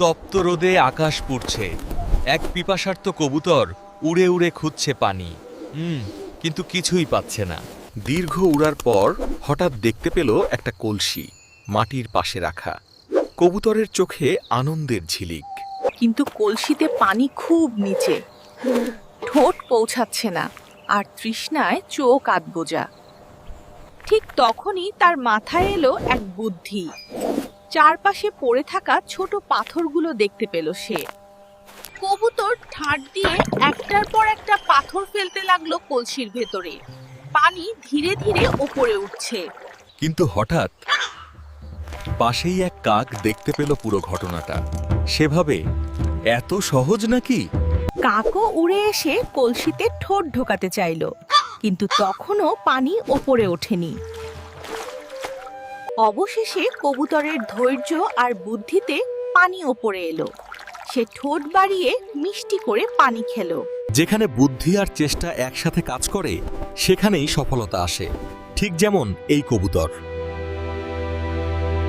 তপ্ত রোদে আকাশ পুড়ছে। এক পিপাসার্থ কবুতর উড়ে উড়ে খুঁজছে পানি। হুম, কিন্তু কিছুই পাচ্ছে না। দীর্ঘ উড়ার পর হঠাৎ দেখতে পেল একটা কলসি মাটির পাশে রাখা। কবুতরের চোখে আনন্দের ঝিলিক। কিন্তু কলসিতে পানি খুব নিচে। ঠোঁট পৌঁছাচ্ছে না, আর তৃষ্ণায় চোখ আধবোজা। ঠিক তখনই তার মাথায় এলো এক বুদ্ধি। চারপাশে পড়ে থাকা ছোট পাথরগুলো দেখতে পেল সে। কবুতর ঠাট দিয়ে একটার পর একটা পাথর ফেলতে লাগল কলসির ভেতরে। পানি ধীরে ধীরে ওপরে উঠছে। কিন্তু হঠাৎ পাশেই এক কাক দেখতে পেল পুরো ঘটনাটা। সেভাবে এত সহজ নাকি? কাকও উড়ে এসে কলসিতে ঠোঁট ঢোকাতে চাইল কিন্তু তখনও পানি ওপরে ওঠেনি। অবশেষে কবুতরের ধৈর্য আর বুদ্ধিতে পানি ওপরে এলো। সে ঠোঁট বাড়িয়ে মিষ্টি করে পানি খেলো। যেখানে বুদ্ধি আর চেষ্টা একসাথে কাজ করে, সেখানেই সফলতা আসে। ঠিক যেমন এই কবুতর।